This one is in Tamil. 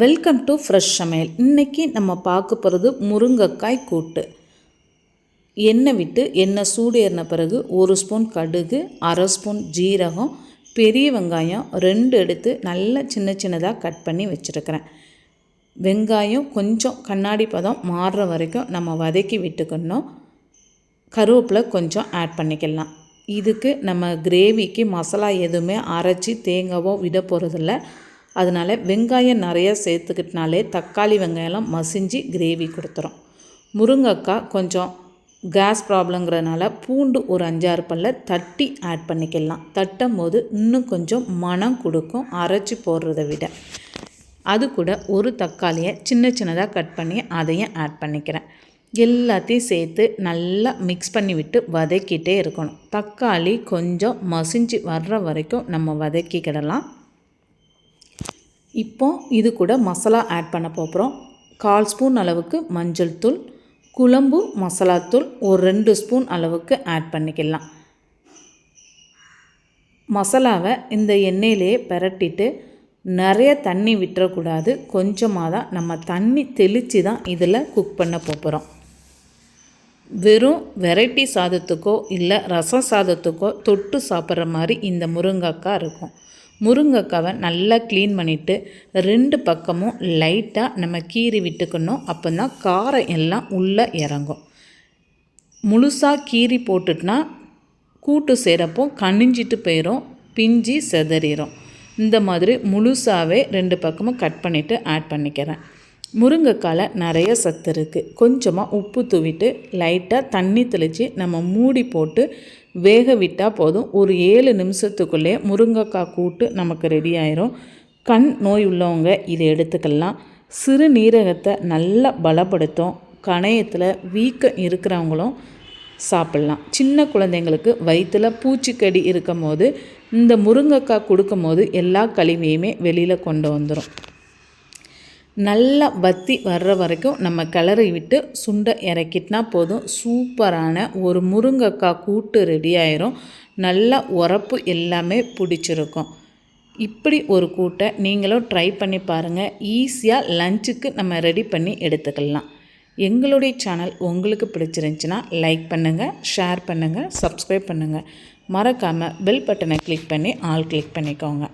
வெல்கம் டு ஃப்ரெஷ் சமையல் இன்றைக்கி நம்ம பார்க்க போகிறது முருங்கைக்காய் கூட்டு. எண்ணெய் விட்டு எண்ணெய் சூடு ஏறின பிறகு ஒரு ஸ்பூன் கடுகு அரை ஸ்பூன் ஜீரகம் பெரிய வெங்காயம் ரெண்டு எடுத்து நல்லா சின்ன சின்னதாக கட் பண்ணி வச்சுருக்கிறேன். வெங்காயம் கொஞ்சம் கண்ணாடி பதம் மாறுற வரைக்கும் நம்ம வதக்கி விட்டுக்கணும். கருவேப்பிலை கொஞ்சம் ஆட் பண்ணிக்கலாம். இதுக்கு நம்ம கிரேவிக்கு மசாலா எதுவுமே அரைச்சி தேங்காவோ விட போகிறதில்ல அதனால் வெங்காயம் நிறையா சேர்த்துக்கிட்டனாலே தக்காளி வெங்காயம்லாம் மசிஞ்சு கிரேவி கொடுத்துரும். முருங்கைக்காய் கொஞ்சம் கேஸ் ப்ராப்ளங்கிறதுனால பூண்டு ஒரு அஞ்சாறு பல்ல தட்டி ஆட் பண்ணிக்கலாம். தட்டும் போது இன்னும் கொஞ்சம் மனம் கொடுக்கும் அரைச்சி போடுறத விட. அது கூட ஒரு தக்காளியை சின்ன சின்னதாக கட் பண்ணி அதையும் ஆட் பண்ணிக்கிறேன். எல்லாத்தையும் சேர்த்து நல்லா மிக்ஸ் பண்ணி விட்டு வதக்கிட்டே இருக்கணும். தக்காளி கொஞ்சம் மசிஞ்சு வர்ற வரைக்கும் நம்ம வதக்கிக்கிடலாம். இப்போ இது கூட மசாலா ஆட் பண்ண போகிறோம் கால் ஸ்பூன் அளவுக்கு மஞ்சள் தூள் குழம்பு மசாலாத்தூள் ஒரு ரெண்டு ஸ்பூன் அளவுக்கு ஆட் பண்ணிக்கலாம். மசாலாவை இந்த எண்ணெயிலே பரட்டிட்டு நிறைய தண்ணி விட்டுறக்கூடாது. கொஞ்சமாக தான் நம்ம தண்ணி தெளித்து தான் இதில் குக் பண்ண போகிறோம் வெறும் வெரைட்டி சாதத்துக்கோ இல்லை ரசம் சாதத்துக்கோ தொட்டு சாப்பிட்ற மாதிரி இந்த முருங்கைக்காய் இருக்கும். முருங்கைக்காவை நல்லா க்ளீன் பண்ணிவிட்டு ரெண்டு பக்கமும் லைட்டாக நம்ம கீறி விட்டுக்கணும். அப்போ தான் காரம் எல்லாம் உள்ளே இறங்கும். முழுசாக கீறி போட்டுட்டுனா கூட்டு செய்கிறப்போ கனிஞ்சிட்டு போயிடும் பிஞ்சி செதறிடும் இந்த மாதிரி முழுசாகவே ரெண்டு பக்கமும் கட் பண்ணிவிட்டு ஆட் பண்ணிக்கிறேன். முருங்கைக்கால நிறைய சத்து இருக்குது கொஞ்சமாக உப்பு தூவிட்டு லைட்டாக தண்ணி தெளித்து நம்ம மூடி போட்டு வேக விட்டால் போதும். ஒரு ஏழு நிமிஷத்துக்குள்ளே முருங்கைக்காய் கூட்டு நமக்கு ரெடி ஆயிரும். கண் நோய் உள்ளவங்க இதை எடுத்துக்கலாம். சிறுநீரகத்தை நல்லா பலப்படுத்தும். கணையத்தில் வீக்கம் இருக்கிறவங்களும் சாப்பிட்லாம். சின்ன குழந்தைங்களுக்கு வயிற்றில் பூச்சிக்கடி இருக்கும் போது இந்த முருங்கைக்காய் கொடுக்கும் போது எல்லா கழிவையுமே வெளியில் கொண்டு வந்துடும் நல்லா வத்தி வர்ற வரைக்கும் நம்ம கிளறி விட்டு சுண்டை இறக்கிட்டினா போதும். சூப்பரான ஒரு முருங்கைக்காய் கூட்டு ரெடி ஆயிரும். நல்லா உரப்பு எல்லாமே பிடிச்சிருக்கும். இப்படி ஒரு கூட்டை நீங்களும் ட்ரை பண்ணி பாருங்கள் ஈஸியாக லஞ்சுக்கு நம்ம ரெடி பண்ணி எடுத்துக்கலாம். எங்களுடைய சேனல் உங்களுக்கு பிடிச்சிருந்துச்சின்னா லைக் பண்ணுங்கள் ஷேர் பண்ணுங்கள் சப்ஸ்கிரைப் பண்ணுங்கள் மறக்காமல் பெல் பட்டனை கிளிக் பண்ணி ஆல் கிளிக் பண்ணிக்கோங்க.